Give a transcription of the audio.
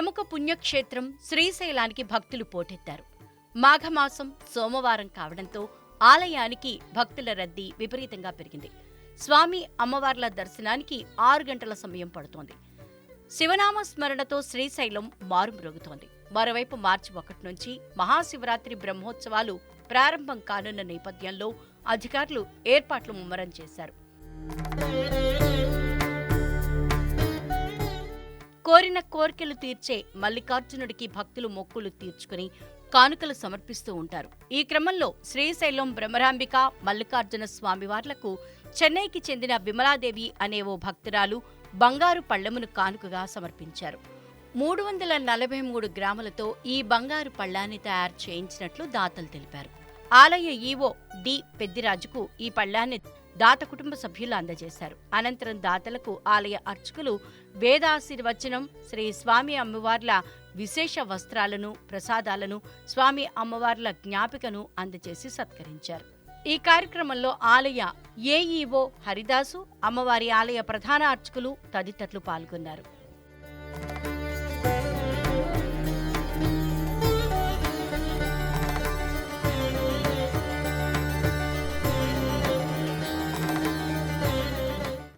ప్రముఖ పుణ్యక్షేత్రం శ్రీశైలానికి భక్తులు పోటెత్తారు. మాఘమాసం సోమవారం కావడంతో ఆలయానికి భక్తుల రద్దీ విపరీతంగా పెరిగింది. స్వామి అమ్మవార్ల దర్శనానికి ఆరు గంటల సమయం పడుతోంది. శివనామ స్మరణతో శ్రీశైలం మారుమ్రోగుతోంది. మరోవైపు మార్చి ఒకటి నుంచి మహాశివరాత్రి బ్రహ్మోత్సవాలు ప్రారంభం కానున్న నేపథ్యంలో అధికారులు ఏర్పాట్లు ముమ్మరం చేశారు. కోరిన కోరికలు తీర్చే మల్లికార్జునుడికి భక్తులు మొక్కులు తీర్చుకుని కానుకలు సమర్పిస్తూ ఉంటారు. ఈ క్రమంలో శ్రీశైలం బ్రహ్మరాంబిక మల్లికార్జున స్వామివార్లకు చెన్నైకి చెందిన విమలాదేవి అనే ఓ భక్తురాలు బంగారు పళ్ళమును కానుకగా సమర్పించారు. మూడు వందల నలభై మూడు గ్రాములతో ఈ బంగారు పళ్ళాన్ని తయారు చేయించినట్లు దాతలు తెలిపారు. ఆలయ ఈవో డి పెద్దిరాజుకు ఈ పళ్ళాన్ని దాత కుటుంబ సభ్యులు అందజేశారు. అనంతరం దాతలకు ఆలయ అర్చకులు వేదాశీర్వచనం శ్రీ స్వామి అమ్మవార్ల విశేష వస్త్రాలను ప్రసాదాలను స్వామి అమ్మవార్ల జ్ఞాపికను అందజేసి సత్కరించారు. ఈ కార్యక్రమంలో ఆలయ ఏఈఓ హరిదాసు అమ్మవారి ఆలయ ప్రధాన అర్చకులు తదితరులు పాల్గొన్నారు.